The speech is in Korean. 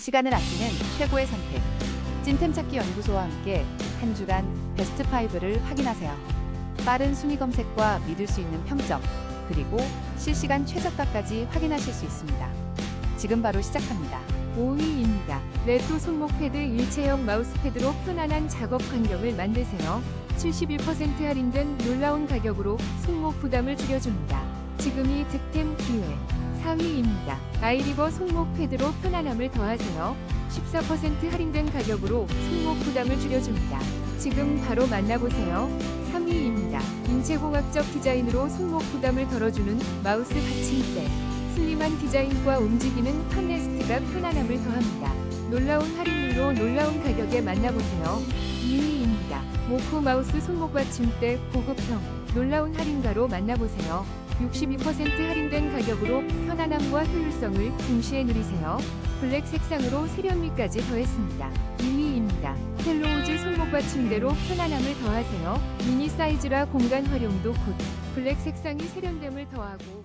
시간을 아끼는 최고의 선택. 찐템 찾기 연구소와 함께 한 주간 베스트 5를 확인하세요. 빠른 순위 검색과 믿을 수 있는 평점, 그리고 실시간 최저가까지 확인하실 수 있습니다. 지금 바로 시작합니다. 5위입니다. 레토 손목 패드 일체형 마우스 패드로 편안한 작업 환경을 만드세요. 71% 할인된 놀라운 가격으로 손목 부담을 줄여줍니다. 지금이 득템 기회. 4위입니다. 아이리버 손목 패드로 편안함을 더하세요. 14% 할인된 가격으로 손목 부담을 줄여줍니다. 지금 바로 만나보세요. 3위입니다. 인체공학적 디자인으로 손목 부담을 덜어주는 마우스 받침대. 슬림한 디자인과 움직이는 턴레스트가 편안함을 더합니다. 놀라운 할인율로 놀라운 가격에 만나보세요. 2위입니다. 모코 마우스 손목 받침대 고급형 놀라운 할인가로 만나보세요. 62% 할인된 가격으로 편안함과 효율성을 동시에 누리세요. 블랙 색상으로 세련미까지 더했습니다. 2위입니다. 텔로우즈 손목 받침대로 편안함을 더하세요. 미니 사이즈라 공간 활용도 굿. 블랙 색상이 세련됨을 더하고